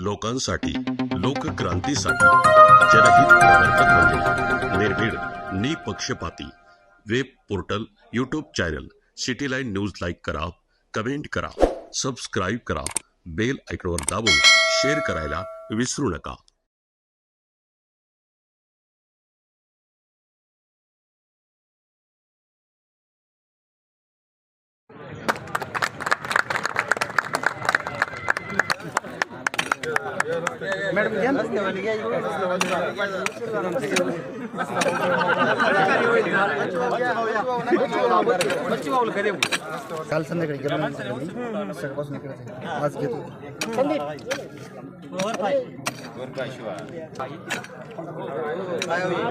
लोकांसाठी लोकक्रांतीसाठी. जनहित प्रवर्तक मंडळ निर्भीड निपक्षपाती. Web portal YouTube channel city line news like करा कमेंट करा सबस्क्राईब करा बेल आयकॉनवर दाबून शेअर करायला विसरू नका. काल संध्याकाळी गेलो ना सकाळपासून इकडे आज घेतो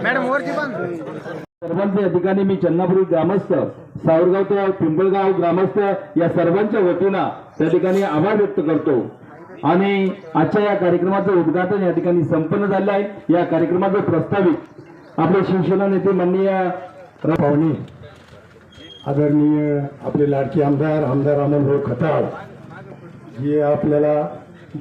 मॅडम वरती पण. सर्वांचे या ठिकाणी मी चन्नापुरी ग्रामस्थ सावरगाव ते पिंपळगाव ग्रामस्थ या सर्वांच्या वतीनं त्या ठिकाणी आभार व्यक्त करतो. आणि आजच्या या कार्यक्रमाचं उद्घाटन या ठिकाणी संपन्न झालं आहे. या कार्यक्रमाचं प्रस्तावित आपले शिवसेना नेते माननीय पाहुणे आदरणीय आपले लाडके आमदार आमदार अमोलभाऊ खताळ जे आपल्याला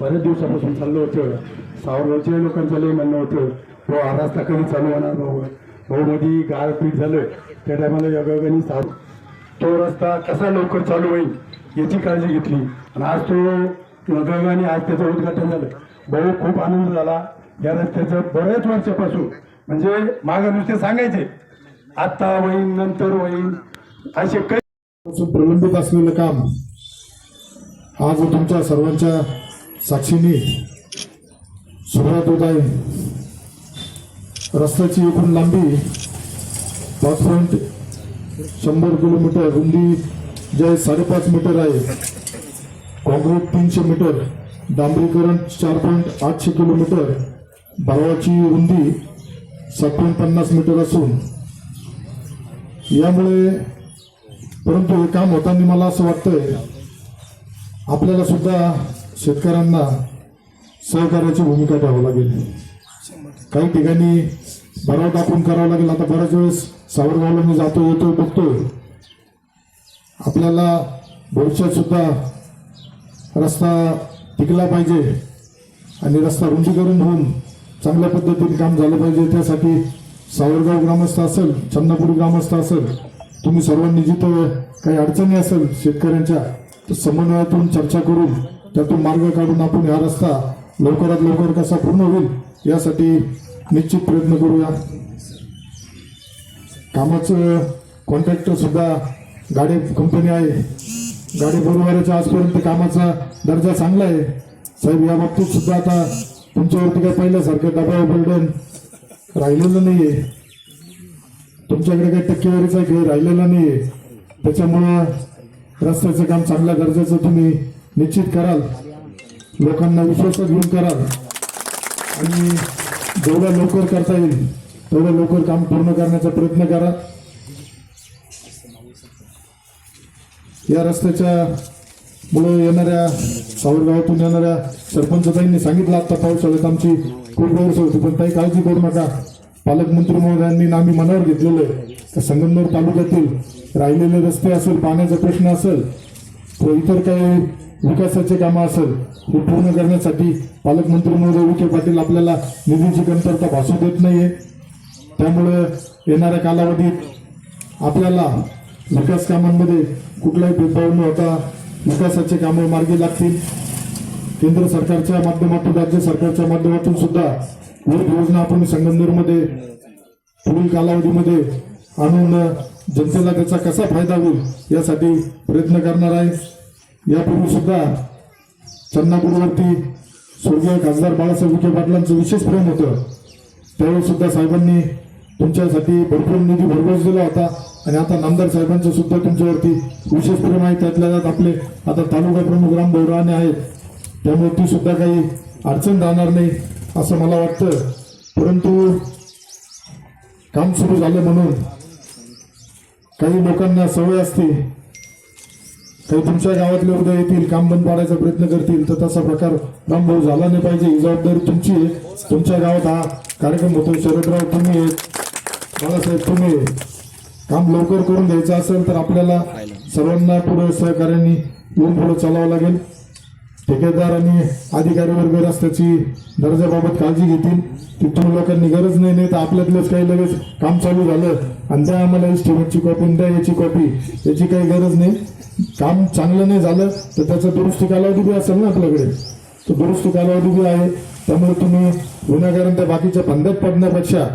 बऱ्याच दिवसापासून चाललं होतं. सावरगावच्या लोकांचं लय म्हणणं होतं तो हा कधी चालू होणार भाऊ? भाऊ गारपीट झालं. त्या टायमाला योगायोगाने साव तो रस्ता कसा लवकर चालू होईल याची काळजी घेतली. आणि आज तो योगायोगाने आज त्याचं उद्घाटन झालं. भाऊ खूप आनंद झाला. या रस्त्याचं बऱ्याच वर्षापासून म्हणजे माग नुसते सांगायचे. आत्ता होईन नंतर होईन असे काही प्रलंबित असलेलं काम आज तुमच्या सर्वांच्या साक्षीने सुरुवात होत आहे रस्त्याची एकूण लांबी पाच पॉईंट शंभर किलोमीटर रुंदी जे आहे साडेपाच मीटर आहे कॉन्क्रीट तीनशे मीटर डांबरीकरण चार पॉईंट आठशे किलोमीटर भावाची रुंदी सात पॉईंट पन्नास मीटर असून यामुळे परंतु हे काम होताना मला असं वाटतंय आपल्याला सुद्धा शेतकऱ्यांना सहकार्याची भूमिका द्यावं लागेल. काही ठिकाणी भराव टाकून करावं लागेल. आता बऱ्याच वेळेस सावरगावला मी जातो येतो बघतोय आपल्याला भविष्यात सुद्धा रस्ता टिकला पाहिजे आणि रस्ता रुंदीकरण होऊन चांगल्या पद्धतीने काम झालं पाहिजे. त्यासाठी सावरगाव ग्रामस्थ असेल चन्नापुरी ग्रामस्थ असेल तुम्ही सर्वांनी जिथं काही अडचणी असेल शेतकऱ्यांच्या तर समन्वयातून चर्चा करून त्यातून मार्ग काढून आपण हा रस्ता लवकरात लवकर कसा पूर्ण होईल यासाठी निश्चित प्रयत्न करूया. कामाचं कॉन्ट्रॅक्टरसुद्धा गाडी कंपनी आहे. गाडी बरोबरच्या आजपर्यंत कामाचा दर्जा चांगला आहे. साहेब या बाबतीत सुद्धा आता तुमच्यावरती काही पहिल्यासारखं दबाव बर्डन राहिलेलं नाही आहे तुमच्याकडे काही टक्केवारीचा खेळ राहिलेला नाही आहे त्याच्यामुळं रस्त्याचं काम चांगल्या दर्जाचं तुम्ही निश्चित कराल. लोकांना विश्वासात घेऊन कराल. आणि जेवढ्या लवकर करता येईल तेवढं लवकर काम पूर्ण करण्याचा प्रयत्न करा. या रस्त्याच्या मुळे येणाऱ्या सावरगावातून येणाऱ्या सरपंचताईंनी सांगितलं आता पावसाळ्यात आमची खूप गैरसोय होती पण काही काळजी करू नका. पालकमंत्री महोदयांनी आम्ही मनावर घेतलेलं आहे. तर संगमनेर तालुक्यातील राहिलेले रस्ते असेल पाण्याचा प्रश्न असेल तर इतर काही विकासाचे कामं असेल हे पूर्ण करण्यासाठी पालकमंत्री महोदय विखे पाटील आपल्याला निधीची कमतरता भासू देत नाहीये. त्यामुळे येणाऱ्या कालावधीत आपल्याला विकास कामांमध्ये कुठलाही भेदभाव न होता विकासाचे कामं मार्गी लागतील. केंद्र सरकारच्या माध्यमातून राज्य सरकारच्या माध्यमातून सुद्धा विविध योजना आपण संगमनेरमध्ये पुढील कालावधीमध्ये आणून जनतेला त्याचा कसा फायदा होईल यासाठी प्रयत्न करणार आहे. यापूर्वी सुद्धा चन्नापूरवरती स्वर्गीय खासदार बाळासाहेब विखे पाटलांचं विशेष प्रेम होतं. त्यावेळी सुद्धा साहेबांनी तुमच्यासाठी भरपूर निधी भरघोस दिला होता. आणि आता नामदार साहेबांचं सुद्धा तुमच्यावरती विशेष प्रेम आहे त्यातल्या त्यात आपले आता तालुका प्रमुख राम भैराणे आहेत. त्यामुळे ती सुद्धा काही अडचण राहणार नाही असं मला वाटतं. परंतु काम सुरू झालं म्हणून काही लोकांना सवय असते. काही तुमच्या गावातले उद्या येतील काम बंद पाडायचा प्रयत्न करतील तर तसा प्रकार रामभाऊ झाला नाही पाहिजे. ही जबाबदारी तुमची आहे. तुमच्या गावात हा कार्यक्रम होतो शरदराव तुम्ही आहेत. बाळासाहेब तुम्ही आहे. काम लवकर करून द्यायचं असेल तर आपल्याला सर्वांना पुढे सहकार्याने येऊन पुढे चालावं लागेल. ठेकेदार आणि अधिकारी वर्ग रस्त्याची दर्जाबाबत काळजी घेतील. तिथून लोकांनी गरज नाही नाही तर आपल्यातलंच काही लगेच काम चालू झालं आणि त्या आम्हाला इस्टिमेटची कॉपी द्या याची कॉपी याची काही गरज नाही. काम चांगलं नाही झालं तर त्याचा दुरुस्ती कालावधी बी असेल ना आपल्याकडे. तर दुरुस्ती कालावधी बी आहे. त्यामुळे तुम्ही गुन्हेगारांच्या त्या बाकीच्या फंद्यात पडण्यापेक्षा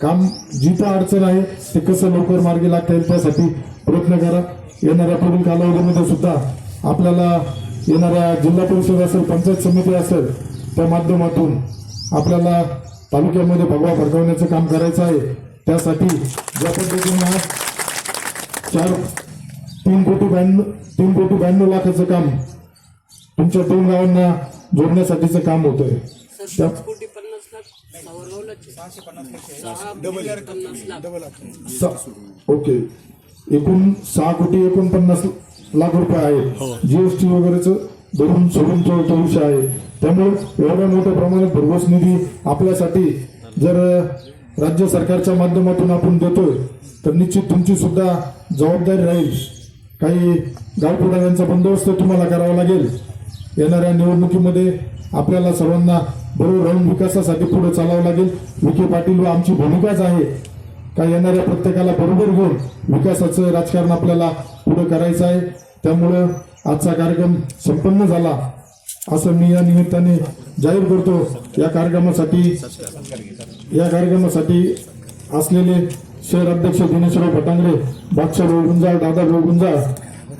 काम जिथं अडचण आहे ते कसं लवकर मार्गी लागता येईल त्यासाठी प्रयत्न करा. येणाऱ्या पुढील कालावधीमध्ये सुद्धा आपल्याला येणाऱ्या जिल्हा परिषद असेल पंचायत समिती असेल त्या माध्यमातून आपल्याला तालुक्यामध्ये भगवा फडकवण्याचं काम करायचं आहे. त्यासाठी ज्या पद्धतीनं आज चार तीन कोटी ब्याण्णव तीन कोटी ब्याण्णव लाखाचं काम तुमच्या दोन गावांना जोडण्यासाठीचं काम होतंय. त्या ओके एकूण सहा कोटी एकोणपन्नास लाख रुपये आहेत. जीएसटी वगैरेच धरून सोडून तो विषय आहे. त्यामुळे एवढ्या मोठ्या प्रमाणात भरघोस निधी आपल्यासाठी जर राज्य सरकारच्या माध्यमातून आपण देतोय तर निश्चित तुमची सुद्धा जबाबदारी राहील. काही गावपुढाऱ्यांचा बंदोबस्त तुम्हाला करावा लागेल. येणाऱ्या निवडणुकीमध्ये आपल्याला सर्वांना बरोबर राहून विकासासाठी पुढे चालावं लागेल. विखे पाटील व आमची भूमिकाच आहे. का येणाऱ्या प्रत्येकाला बरोबर घेऊन विकासाचं राजकारण आपल्याला पुढे करायचं आहे. त्यामुळं आजचा कार्यक्रम संपन्न झाला. असं मी या निमित्ताने जाहीर करतो. या कार्यक्रमासाठी या कार्यक्रमासाठी असलेले शहर अध्यक्ष दिनेशराव फटांगरे बादशाह गुंजाळ दादा गुंजाळ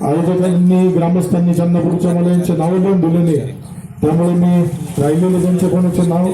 आयोजकांनी ग्रामस्थांनी चन्नापूरच्या मला नावं लिहून दिले नाही त्यामुळे मी राहिलेले त्यांचे कोणाचे नाव